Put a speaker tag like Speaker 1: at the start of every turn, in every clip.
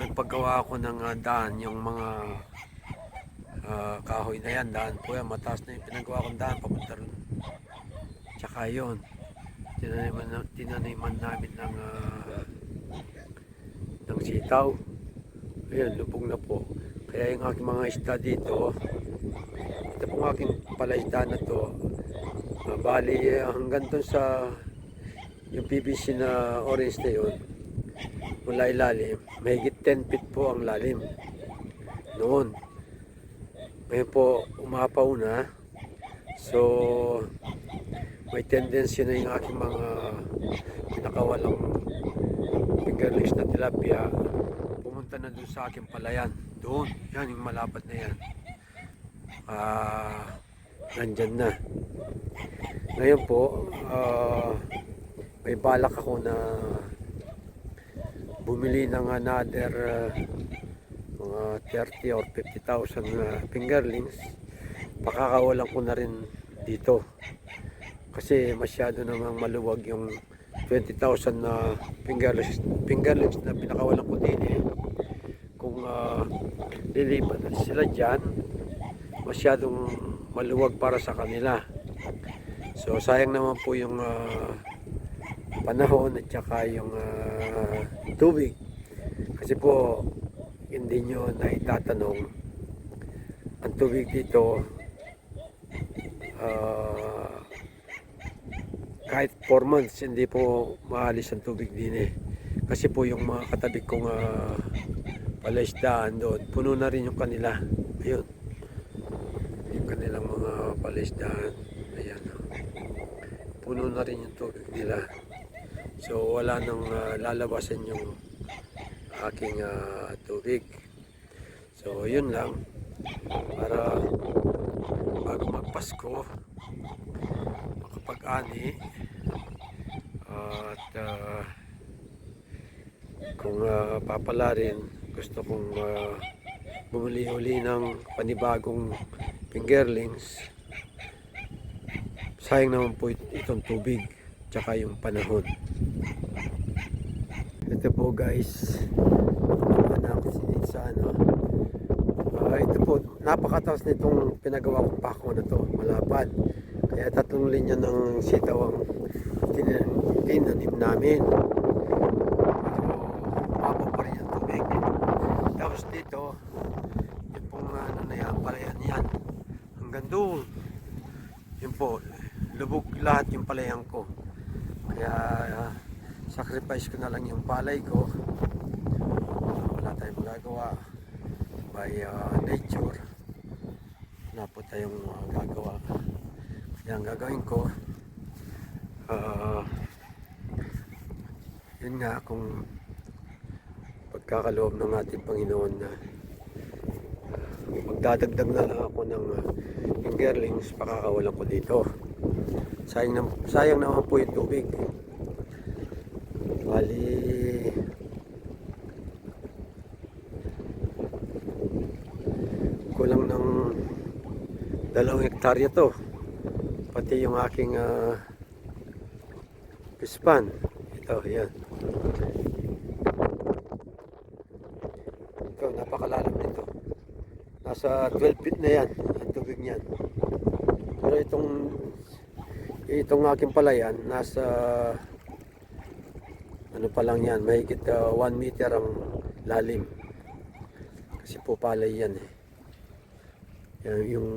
Speaker 1: nagpagawa ako ng uh, daan, yung mga ah, kahoy na yan, daan po yan, mataas na yung pinagawa kong daan, papunta ron. Tsaka yun, tinaniman, na- tinaniman namin ng, ah, ng sitaw. Ayan, lubog na po. Kaya yung aking mga isda dito, ito pong aking palaisda na to, ah, bali hanggang dun sa yung PVC na orange na yun, mula ilalim, mahigit 10 feet po ang lalim. Noon. Ngayon po, umapaw na. So, may tendency na yung aking mga pinakawalang fingerlings na tilapia pumunta na doon sa aking palayan. Doon. Yan, yung malapad na yan. Ah, nandyan na. Ngayon po, ah, may balak ako na bumili ng another uh, mga 30 or 50,000 na fingerlings pakakawalan ko na rin dito. Kasi masyado namang maluwag yung 20,000 na fingerlings, fingerlings na pinakawalan ko din eh. Kung uh, lilipat sila dyan masyadong maluwag para sa kanila. So sayang naman po yung ah, panahon at saka yung ah, tubig. Kasi po, hindi nyo na itatanong, ang tubig dito, ah, kahit 4 months, hindi po maalis ang tubig din eh. Kasi po yung mga katabi kong uh, palaisdaan doon, puno na rin yung kanila. Ayun. Yung kanilang mga palaisdaan. Ayan. Puno na rin yung tubig nila. So wala nang ah, lalabasan yung aking ah, tubig. So yun lang. Para bago magpasko makapag-ani. At ah, kung uh, papala rin gusto kong ah, bumili uli ng panibagong fingerlings. Sayang naman po it- itong tubig tsaka yung panahon ito po guys. Anak sinit sa ano? Ah, ito po napakataas nitong pinagawa kong pako na to malapad. Kaya tatlong linya ng sitaw ang tinan- tinanim namin. So pa rin yung tubig. Tapos dito yung pong ano na yan palayan yan. Hanggang doon. Yun po lubog lahat yung palayan ko. Kaya ah, sacrifice ko na lang yung palay ko. Wala tayong magagawa by ah, nature. Wala po tayong gagawa. Kaya ang gagawin ko ah, yun nga kung pagkakaloob ng ating Panginoon na ah, magdadagdag na lang ako ng ah, fingerlings pakakawalan ko dito. Sayang, na, sayang naman po yung tubig bali kulang ng dalawang hektarya to pati yung aking uh, pispan ito yan. Ito napakalalim nito. Nasa 12 feet na yan ang tubig niyan. Pero itong itong aking palayan nasa ano pa lang yan mahigit 1 meter ang lalim. Kasi po palay yan eh. Yan, yung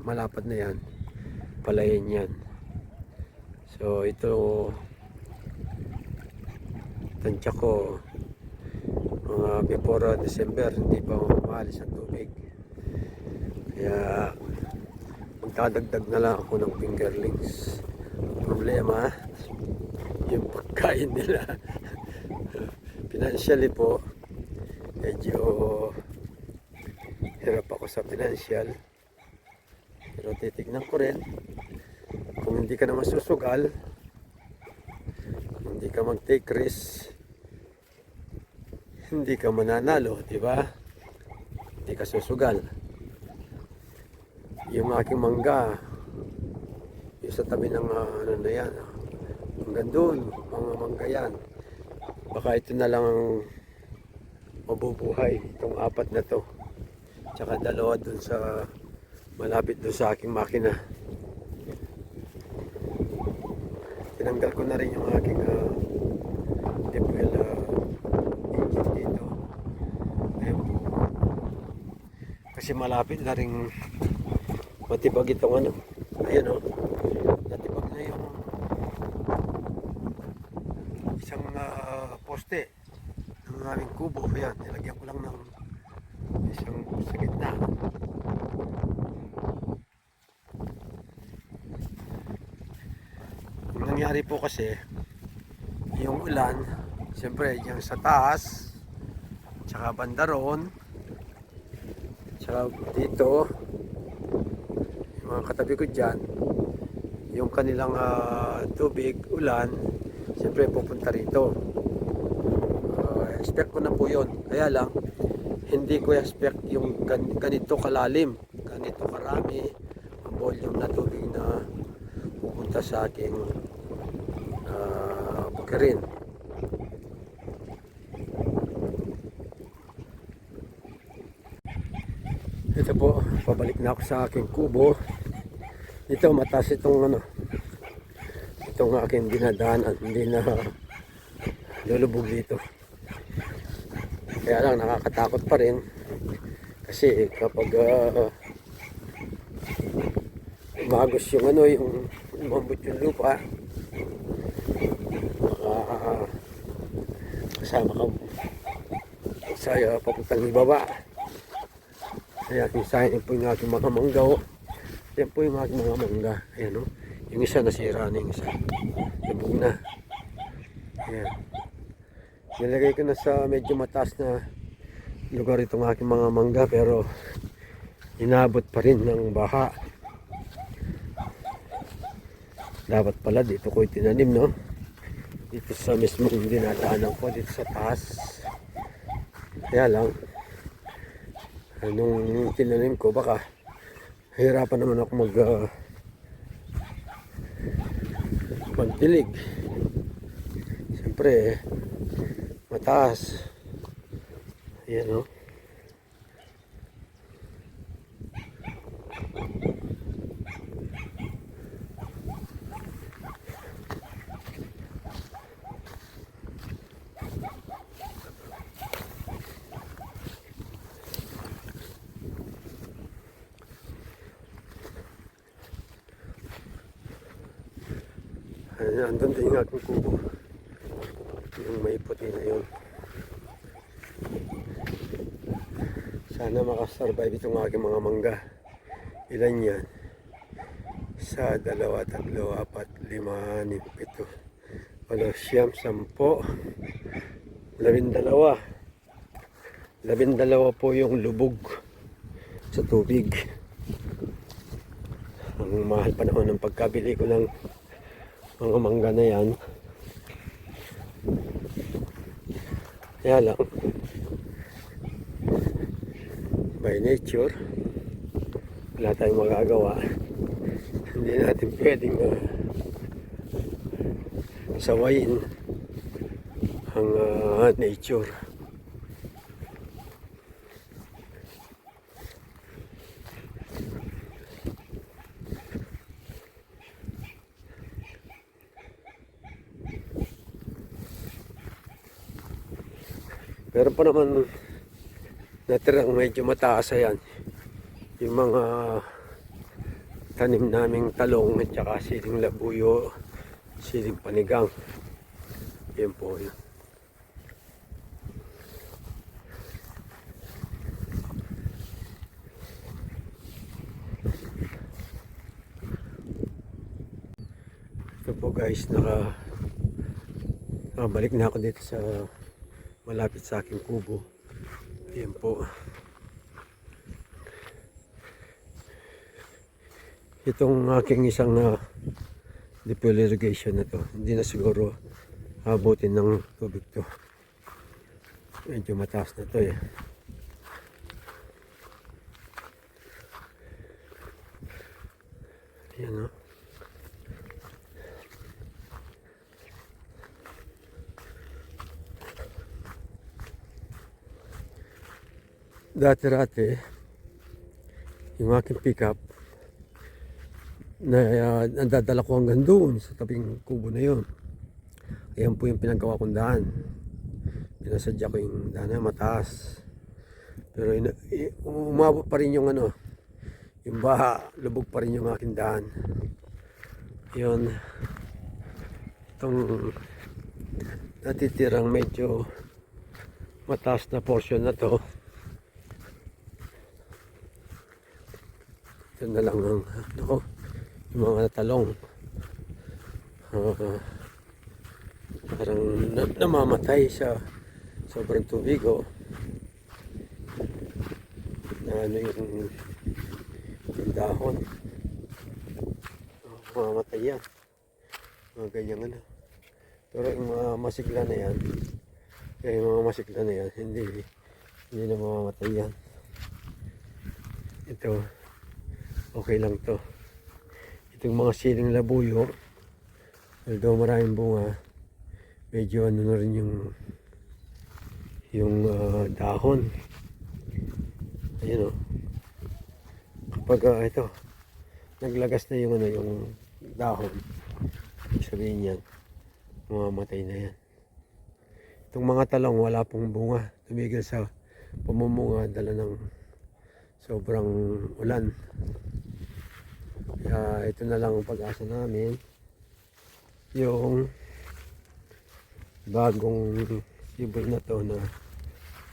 Speaker 1: malapad na yan. Palayan yan. So ito tansya ko mga before uh, December hindi pa maalis ang tubig. Kaya magdadagdag na lang ako ng fingerlings. Problema yung pagkain nila financially po medyo hirap ako sa financial pero titignan ko rin kung hindi ka naman susugal, hindi ka mag-take risk, hindi ka mananalo, di ba? Hindi ka susugal. Yung aking mangga, yung sa tabi ng ah, ano na yan, ah, hanggang doon, mga mangga yan. Baka ito na lang ang mabubuhay, itong apat na to. Tsaka dalawa doon sa, malapit doon sa aking makina. Tinanggal ko na rin yung aking uh, DeepL uh, engine dito. Ayun. Kasi malapit na rin matibag itong ano. Ayun o. Natibag na yung isang ah, poste ng aming kubo. Ayan, nilagyan ko lang ng isang sa gitna. Ang nangyari po kasi, yung ulan, siyempre yung sa taas, tsaka banda roon, tsaka dito, yung mga katabi ko dyan, yung kanilang ah, tubig, ulan, siyempre pupunta rito. Expect ko na po yun. Kaya lang, hindi ko expect yung gan- ganito kalalim, ganito karami ang volume na tubig na pupunta sa aking uh, bukirin. Ito po, pabalik na ako sa aking kubo. Ito, mataas itong ano, itong aking dinadaanan, hindi na lulubog dito. Kaya lang nakakatakot pa rin. Kasi kapag uh, umagos yung ano yung umambot yung lupa uh, kasama ka sa uh, papuntang ibaba. Kaya kinsahin po yung aking mga manggaw yan po yung aking mga mangga. Ayan o yung isa nasira na yung isa. Lubog na. Ayan nilagay ko na sa medyo mataas na lugar itong aking mga mangga pero inabot pa rin ng baha. Dapat pala dito ko itinanim no? Dito sa mismong dinadaanan ko dito sa taas. Kaya lang nung tinanim ko baka hirapan naman ako mag uh, magdilig siyempre mataas. Ayan o Ayan, andun din yung aking kubo. Yung may puti na yun. Sana makasurvive itong aking mga mangga. Ilan yan? Sa dalawa, tatlo, apat, lima, anim, pito. Walo, siyam, sampo. Labindalawa. Labindalawa po yung lubog sa tubig. Ang mahal pa naman ng pagkabili ko ng mga mangga na yan. Kaya lang, by nature, wala tayong magagawa. Hindi natin pwedeng uh, sawayin ang uh, nature. Pero pa naman natirang medyo mataas yan. Yung mga tanim naming talong at saka siling labuyo, siling panigang. Yan po yun. Ito po guys, naka nakabalik na ako dito sa malapit sa aking kubo. Yan po. Itong aking isang uh, po irrigation na to. Hindi na siguro abutin ng tubig to. Medyo mataas na to eh. Ayan o. Dati-rati, yung aking pickup, na uh, nadadala ko hanggang doon sa tabing kubo na yun. Ayan po yung pinagawa kong daan. Pinasadya ko yung daan na mataas. Pero ina, i- umabot pa rin yung ano, yung baha, lubog pa rin yung aking daan. Yun. Itong natitirang medyo mataas na portion na to. Ito lang ang ano ko, yung mga talong. Ah, parang na, namamatay sa sobrang tubig oh. Na ano yung, yung dahon. Oh, mamamatay yan. Mga ganyan ano. Pero yung mga masigla na yan, kaya yung mga masigla na yan, hindi, hindi na mamamatay yan. Ito, okay lang to. Itong mga siling labuyo, although maraming bunga, medyo ano na rin yung yung ah, dahon. Ayun o. Kapag ah, ito, naglagas na yung ano yung dahon, sabihin yan, mamamatay na yan. Itong mga talong wala pong bunga, tumigil sa pamumunga dala ng sobrang ulan. Kaya ito na lang ang pag-asa namin. Yung bagong sibol na to na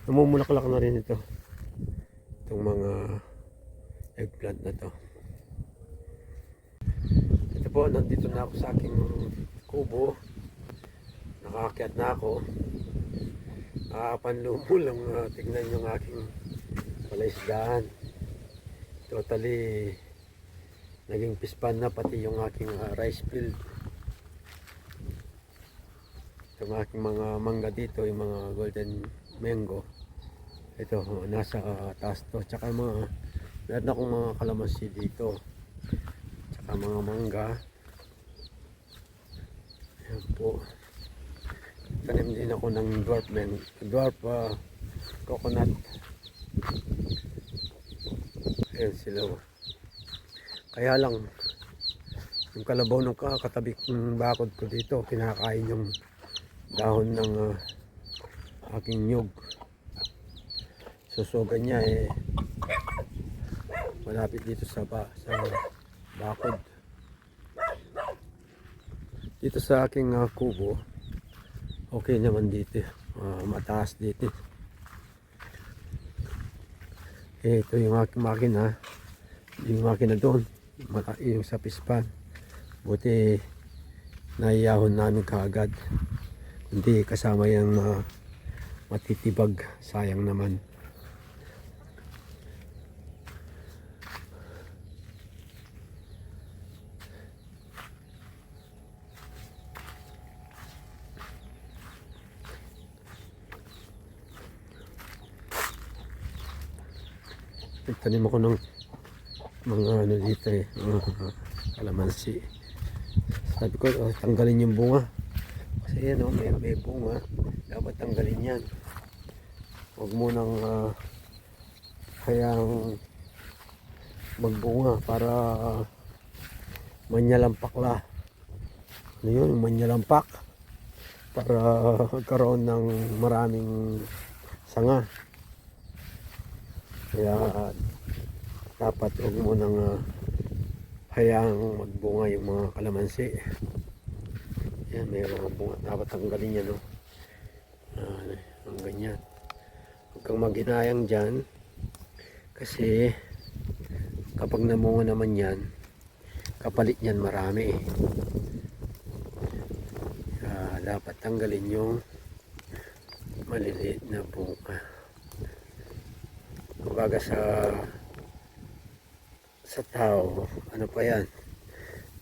Speaker 1: namumulaklak na rin ito. Itong mga eggplant na to. Ito po, nandito na ako sa aking kubo. Nakaakyat na ako. Nakapanlumo lang uh, tignan yung aking palaisdaan. Totally naging pispan na pati yung aking ah, rice field. Itong aking mga mangga dito, yung mga golden mango. Ito, oh, nasa ah, taas to. Tsaka mga, meron akong mga kalamansi dito. Tsaka mga mangga. Ayan po. Tanim din ako ng dwarf man, dwarf ah, coconut. Ayan sila. oh. Kaya lang, yung kalabaw ng ka- katabi ng bakod ko dito, kinakain yung dahon ng ah, aking nyug. Susugan niya eh, malapit dito sa, ba, sa bakod. Dito sa aking ah, kubo, okay naman dito. Ah, mataas dito. Eh, ito yung aking makina. Yung makina doon. Malaki yung sa pispan. Buti naiyahon namin kaagad. Hindi kasama yung mga matitibag. Sayang naman. Nagtanim ako ng mga ano dito eh, mga kalamansi. Sabi ko, oh, tanggalin yung bunga. Kasi yan oh, may, may bunga. Dapat tanggalin yan. Huwag mo nang uh, hayang magbunga para uh, manyalampakla. Ano yun, manyalampak. Para magkaroon ng maraming sanga. Kaya dapat huwag mo nang uh, hayaang magbunga yung mga kalamansi. Yan, may mga bunga. Dapat tanggalin yan, no? Uh, ang ganyan. Huwag kang maghinayang dyan. Kasi kapag namunga naman yan, kapalit yan marami. Kaya dapat tanggalin yung maliliit na bunga kumbaga sa sa tao ano pa yan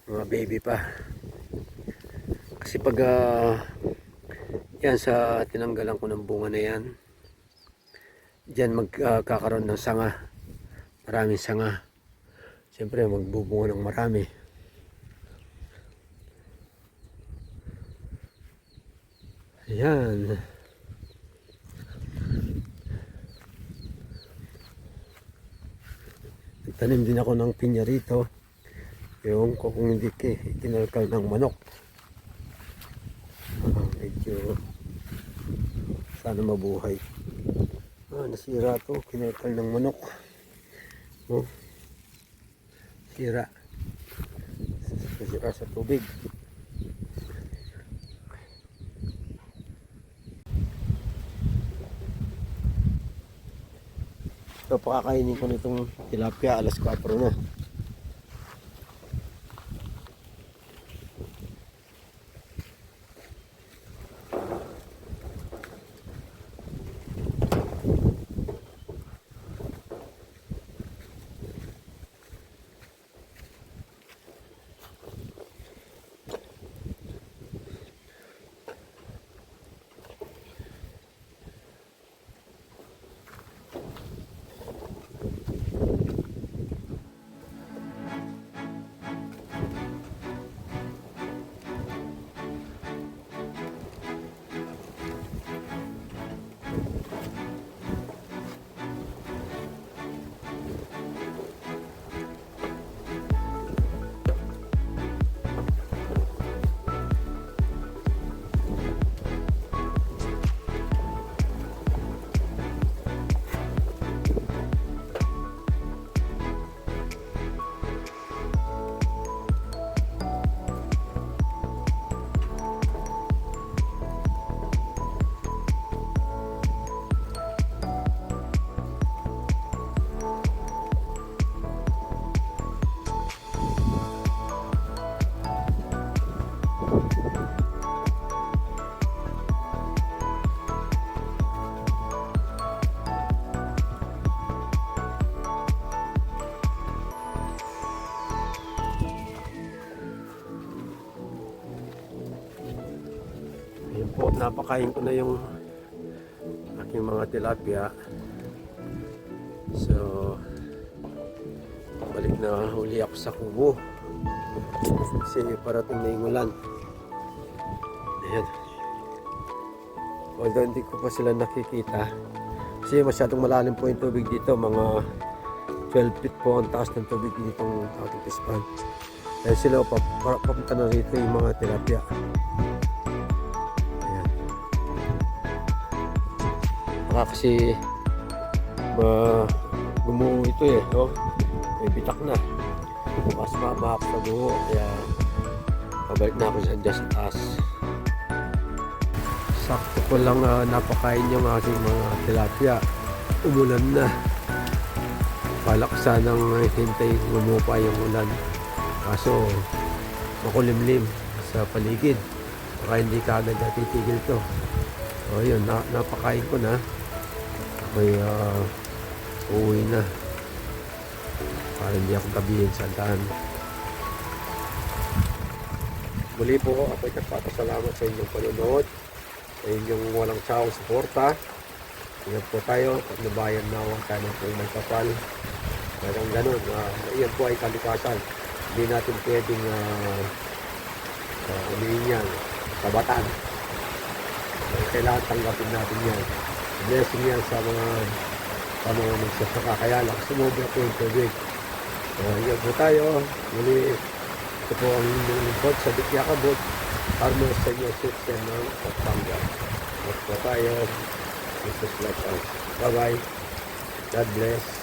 Speaker 1: mga baby pa Kasi pag ah, yan sa tinanggalan ko ng bunga na yan, Diyan magkakaroon ng sanga. Maraming sanga. Siyempre magbubunga ng marami. Ayan. Nagtanim din ako ng pinya rito. Yung kung hindi ki- kinalkal ng manok. Ah, medyo sana mabuhay. Ah, nasira to. Kinalkal ng manok. Oh. Sira. Nasira sa tubig. So, pakakainin ko nitong tilapia alas 4 na. Napakain ko na yung aking mga tilapia. So, balik na huli ako sa kubo. Kasi parating na yung ulan. Ayan. Although hindi ko pa sila nakikita. Kasi masyadong malalim po yung tubig dito. Mga 12 feet po ang taas ng tubig dito ng ating tispan. Kaya sila pa, pa, papunta na rito yung mga tilapia. Baka kasi ma gumuho ito eh. Oh. May bitak na. Mas mamahap sa guho. Kaya pabalik na ako sa dyan sa taas. Sakto ko lang ah, napakain yung aking mga tilapia. Umulan na. Kala ko sanang hintay gumupa yung ulan. Kaso makulimlim sa paligid. Baka hindi ka agad natitigil to. O yun, na, napakain ko na. May ah, uuwi na. Para hindi ako gabihin sa daan. Muli po, ako'y nagpapasalamat sa inyong panonood. Sa inyong walang sawang suporta. Ingat po tayo. Pag nabayan na huwag tayo ng pong may kapal. Parang ganun. Uh, iyan po ay kalikasan. Hindi natin pwedeng uh, uh, umiin yan. Kabatan. Uh, kailangan tanggapin natin yan. Blessing yan sa mga sa mga magsasaka. Kaya lang, sumobra po yung tubig. Uh, yan po tayo. Muli, ito po ang lingkod sa Bikyakabot. Farmer Senior System ng Pampanga. Ito po tayo. Jesus bless us. Bye-bye. God bless.